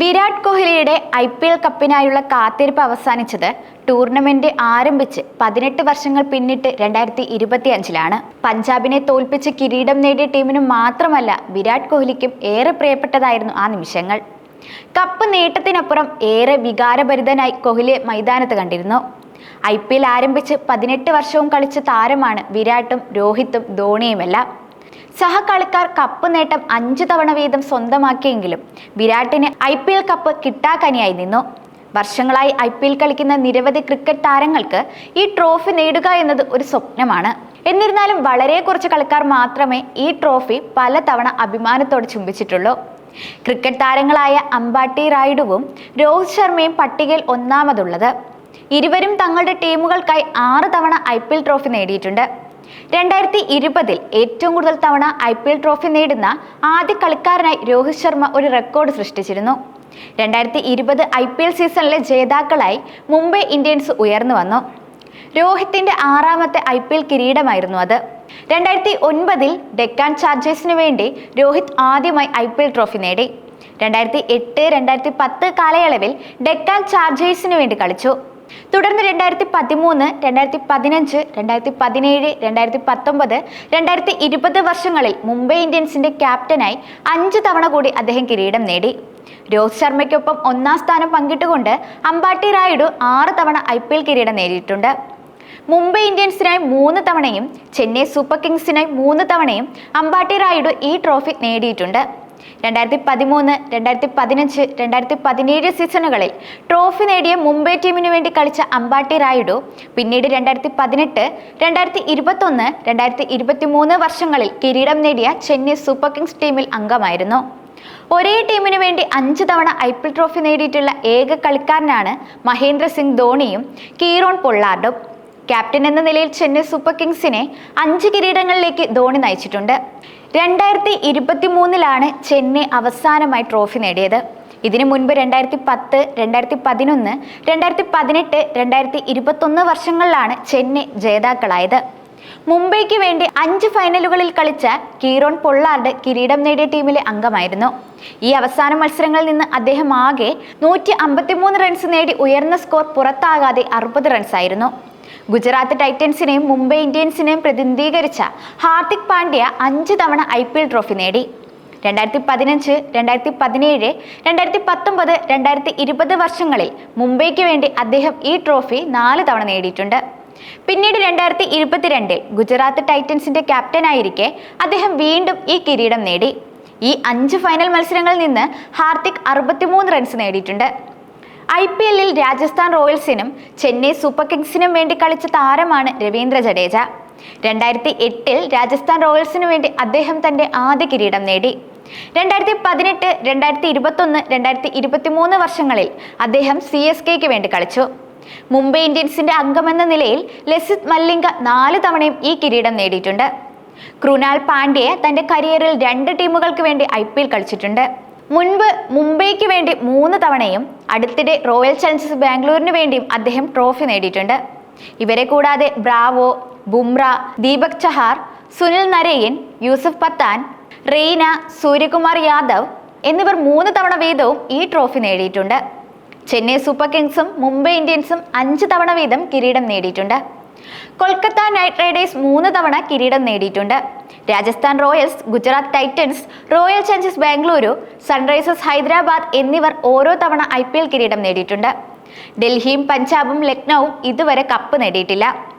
വിരാട് കോഹ്ലിയുടെ I P L കപ്പിനായുള്ള കാത്തിരിപ്പ് അവസാനിച്ചത് ടൂർണമെന്റ് ആരംഭിച്ച് പതിനെട്ട് വർഷങ്ങൾ പിന്നിട്ട് രണ്ടായിരത്തി ഇരുപത്തി അഞ്ചിലാണ് പഞ്ചാബിനെ തോൽപ്പിച്ച് കിരീടം നേടിയ ടീമിന് മാത്രമല്ല വിരാട് കോഹ്ലിക്കും ഏറെ പ്രിയപ്പെട്ടതായിരുന്നു ആ നിമിഷങ്ങൾ. കപ്പ് നേട്ടത്തിനപ്പുറം ഏറെ വികാരഭരിതനായി കോഹ്ലിയെ മൈതാനത്ത് കണ്ടിരുന്നു. ഐ പി എൽ ആരംഭിച്ച് പതിനെട്ട് വർഷവും കളിച്ച താരമാണ് വിരാട്ടും രോഹിത്തും ധോണിയുമെല്ലാം. സഹകളിക്കാർ കപ്പ് നേട്ടം അഞ്ചു തവണ വീതം സ്വന്തമാക്കിയെങ്കിലും വിരാട്ടിന് ഐ പി എൽ കപ്പ് കിട്ടാക്കനിയായി നിന്നു. വർഷങ്ങളായി ഐ പി എൽ കളിക്കുന്ന നിരവധി ക്രിക്കറ്റ് താരങ്ങൾക്ക് ഈ ട്രോഫി നേടുക എന്നത് ഒരു സ്വപ്നമാണ്. എന്നിരുന്നാലും വളരെ കുറച്ച് കളിക്കാർ മാത്രമേ ഈ ട്രോഫി പലതവണ അഭിമാനത്തോടെ ചുംബിച്ചിട്ടുള്ളൂ. ക്രിക്കറ്റ് താരങ്ങളായ അമ്പാട്ടി റായിഡുവും രോഹിത് ശർമ്മയും പട്ടികയിൽ ഒന്നാമതുള്ളത്. ഇരുവരും തങ്ങളുടെ ടീമുകൾക്കായി ആറ് തവണ ഐ ട്രോഫി നേടിയിട്ടുണ്ട്. രണ്ടായിരത്തി ഇരുപതിൽ ഏറ്റവും കൂടുതൽ തവണ ഐ പി എൽ ട്രോഫി നേടുന്ന ആദ്യ കളിക്കാരനായി രോഹിത് ശർമ്മ ഒരു റെക്കോർഡ് സൃഷ്ടിച്ചിരുന്നു. രണ്ടായിരത്തി ഇരുപത് ഐ പി എൽ സീസണിലെ ജേതാക്കളായി മുംബൈ ഇന്ത്യൻസ് ഉയർന്നു വന്നു. രോഹിത്തിന്റെ ആറാമത്തെ ഐ പി എൽ കിരീടമായിരുന്നു അത്. രണ്ടായിരത്തി ഒൻപതിൽ ഡെക്കാൻ ചാർജേഴ്സിന് വേണ്ടി രോഹിത് ആദ്യമായി ഐ പി എൽ ട്രോഫി നേടി. രണ്ടായിരത്തി എട്ട് രണ്ടായിരത്തി പത്ത് കാലയളവിൽ ഡെക്കാൻ ചാർജേഴ്സിന് വേണ്ടി കളിച്ചു. തുടർന്ന് രണ്ടായിരത്തി പതിമൂന്ന് രണ്ടായിരത്തി പതിനഞ്ച് രണ്ടായിരത്തി പതിനേഴ് രണ്ടായിരത്തി പത്തൊമ്പത് രണ്ടായിരത്തി ഇരുപത് വർഷങ്ങളിൽ മുംബൈ ഇന്ത്യൻസിന്റെ ക്യാപ്റ്റനായി അഞ്ച് തവണ കൂടി അദ്ദേഹം കിരീടം നേടി. രോഹിത് ശർമ്മയ്ക്കൊപ്പം ഒന്നാം സ്ഥാനം പങ്കിട്ടുകൊണ്ട് അമ്പാട്ടി റായിഡു ആറ് തവണ ഐ പി എൽ കിരീടം നേടിയിട്ടുണ്ട്. മുംബൈ ഇന്ത്യൻസിനായി മൂന്ന് തവണയും ചെന്നൈ സൂപ്പർ കിങ്സിനായി മൂന്ന് തവണയും അമ്പാട്ടി റായിഡു ഈ ട്രോഫി നേടിയിട്ടുണ്ട്. രണ്ടായിരത്തി പതിമൂന്ന് രണ്ടായിരത്തി പതിനഞ്ച് രണ്ടായിരത്തി പതിനേഴ് സീസണുകളിൽ ട്രോഫി നേടിയ മുംബൈ ടീമിനു വേണ്ടി കളിച്ച അമ്പാട്ടി റായിഡു പിന്നീട് രണ്ടായിരത്തി പതിനെട്ട് രണ്ടായിരത്തി ഇരുപത്തൊന്ന് രണ്ടായിരത്തി ഇരുപത്തി മൂന്ന് വർഷങ്ങളിൽ കിരീടം നേടിയ ചെന്നൈ സൂപ്പർ കിങ്സ് ടീമിൽ അംഗമായിരുന്നു. ഒരേ ടീമിനു വേണ്ടി അഞ്ച് തവണ ഐ പി എൽ ട്രോഫി നേടിയിട്ടുള്ള ഏക കളിക്കാരനാണ് മഹേന്ദ്ര സിംഗ് ധോണിയും കീറോൺ പൊള്ളാർഡും. ക്യാപ്റ്റൻ എന്ന നിലയിൽ ചെന്നൈ സൂപ്പർ കിങ്സിനെ അഞ്ച് കിരീടങ്ങളിലേക്ക് ധോണി നയിച്ചിട്ടുണ്ട്. രണ്ടായിരത്തി ഇരുപത്തി മൂന്നിലാണ് ചെന്നൈ അവസാനമായി ട്രോഫി നേടിയത്. ഇതിനു മുൻപ് രണ്ടായിരത്തി പത്ത് രണ്ടായിരത്തി പതിനൊന്ന് രണ്ടായിരത്തി പതിനെട്ട് രണ്ടായിരത്തി ഇരുപത്തൊന്ന് വർഷങ്ങളിലാണ് ചെന്നൈ ജേതാക്കളായത്. മുംബൈക്ക് വേണ്ടി അഞ്ച് ഫൈനലുകളിൽ കളിച്ച കീറോൺ പൊള്ളാർഡ് കിരീടം നേടിയ ടീമിലെ അംഗമായിരുന്നു. ഈ അവസാന മത്സരങ്ങളിൽ നിന്ന് അദ്ദേഹം ആകെ നൂറ്റി റൺസ് നേടി ഉയർന്ന സ്കോർ പുറത്താകാതെ അറുപത് റൺസായിരുന്നു. ഗുജറാത്ത് ടൈറ്റൻസിനെയും മുംബൈ ഇന്ത്യൻസിനെയും പ്രതിനിധീകരിച്ച ഹാർദിക് പാണ്ഡ്യ അഞ്ച് തവണ ഐ പി എൽ ട്രോഫി നേടി. രണ്ടായിരത്തി പതിനഞ്ച് രണ്ടായിരത്തി പതിനേഴ് രണ്ടായിരത്തി പത്തൊമ്പത് രണ്ടായിരത്തി ഇരുപത് വർഷങ്ങളിൽ മുംബൈക്ക് വേണ്ടി അദ്ദേഹം ഈ ട്രോഫി നാല് തവണ നേടിയിട്ടുണ്ട്. പിന്നീട് രണ്ടായിരത്തി ഇരുപത്തിരണ്ടിൽ ഗുജറാത്ത് ടൈറ്റൻസിന്റെ ക്യാപ്റ്റനായിരിക്കെ അദ്ദേഹം വീണ്ടും ഈ കിരീടം നേടി. ഈ അഞ്ച് ഫൈനൽ മത്സരങ്ങളിൽ നിന്ന് ഹാർദിക് അറുപത്തിമൂന്ന് റൺസ് നേടിയിട്ടുണ്ട്. ഐ പി എല്ലിൽ രാജസ്ഥാൻ റോയൽസിനും ചെന്നൈ സൂപ്പർ കിങ്സിനും വേണ്ടി കളിച്ച താരമാണ് രവീന്ദ്ര ജഡേജ. രണ്ടായിരത്തി എട്ടിൽ രാജസ്ഥാൻ റോയൽസിനു വേണ്ടി അദ്ദേഹം തന്റെ ആദ്യ കിരീടം നേടി. രണ്ടായിരത്തി പതിനെട്ട് രണ്ടായിരത്തി ഇരുപത്തൊന്ന് രണ്ടായിരത്തി ഇരുപത്തി മൂന്ന് വർഷങ്ങളിൽ അദ്ദേഹം സി എസ് കെക്ക് വേണ്ടി കളിച്ചു. മുംബൈ ഇന്ത്യൻസിന്റെ അംഗമെന്ന നിലയിൽ ലസിത് മല്ലിംഗ നാല് തവണയും ഈ കിരീടം നേടിയിട്ടുണ്ട്. ക്രുനാൽ പാണ്ഡ്യ തന്റെ കരിയറിൽ രണ്ട് ടീമുകൾക്ക് വേണ്ടി ഐ കളിച്ചിട്ടുണ്ട്. മുൻപ് മുംബൈക്ക് വേണ്ടി മൂന്ന് തവണയും അടുത്തിടെ റോയൽ ചലഞ്ചേഴ്സ് ബാംഗ്ലൂരിന് വേണ്ടിയും അദ്ദേഹം ട്രോഫി നേടിയിട്ടുണ്ട്. ഇവരെ കൂടാതെ ബ്രാവോ ബുംറ ദീപക് ചഹാർ സുനിൽ നരയൻ യൂസഫ് പത്താൻ റെയ്ന സൂര്യകുമാർ യാദവ് എന്നിവർ മൂന്ന് തവണ വീതവും ഈ ട്രോഫി നേടിയിട്ടുണ്ട്. ചെന്നൈ സൂപ്പർ കിങ്സും മുംബൈ ഇന്ത്യൻസും അഞ്ച് തവണ വീതം കിരീടം നേടിയിട്ടുണ്ട്. കൊൽക്കത്ത നൈറ്റ് റൈഡേഴ്സ് മൂന്ന് തവണ കിരീടം നേടിയിട്ടുണ്ട്. Rajasthan Royals Gujarat Titans Royal Challengers Bengaluru Sunrisers Hyderabad എന്നിവർ ഓരോ തവണ ഐ കിരീടം നേടിയിട്ടുണ്ട്. ഡൽഹിയും പഞ്ചാബും ലക്നൌവും ഇതുവരെ കപ്പ് നേടിയിട്ടില്ല.